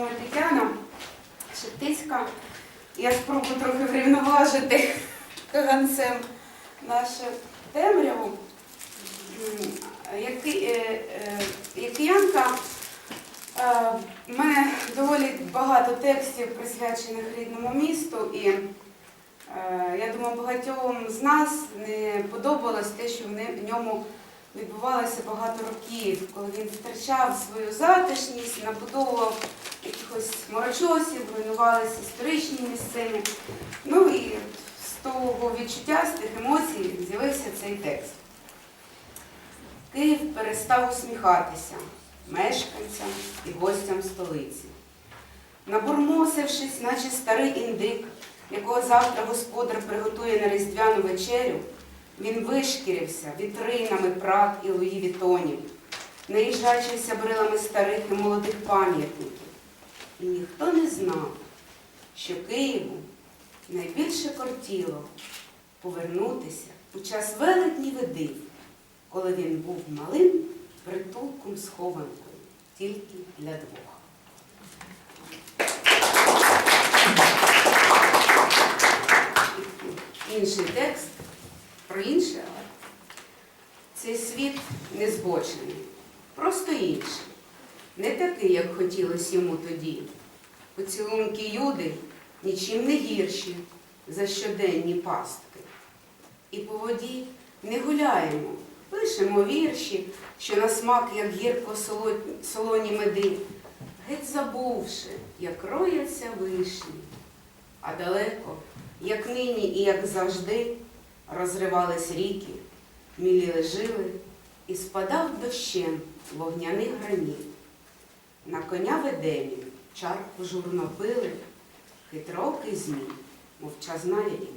Тетяна Шептицька. Я спробую трохи врівноважити каганцем нашу темряву. М, Як, ки- е, е, киянка, е, мене доволі багато текстів присвячених рідному місту, і я думаю, багатьом з нас не подобалось те, що в ньому відбувалося багато років, коли він втрачав свою затишність, набудовував якихось морочосів, руйнувалися історичні місцини. Ну і з того відчуття, з тих емоцій з'явився цей текст. Київ перестав усміхатися мешканцям і гостям столиці. Набурмосившись, наче старий індик, якого завтра господар приготує на різдвяну вечерю, він вишкірився вітринами Прад і Луї Вітонів, наїжджаючися брилами старих і молодих пам'ятників. І ніхто не знав, що Києву найбільше кортіло повернутися у час велетнів і коли він був малим притулком схованкою тільки для двох. Інший текст про інше, але цей світ не збочений, просто інший. Не такий, як хотілося йому тоді. Поцілунки юди нічим не гірші за щоденні пастки. І по воді не гуляємо, пишемо вірші, що на смак, як гірко солоні меди, геть забувши, як рояться вишні, а далеко, як нині і як завжди, розривались ріки, міліли жили, і спадав дощем вогняний граніт. На коня ведемі чарку журно пили, хитроокий змій, мовчазна рік.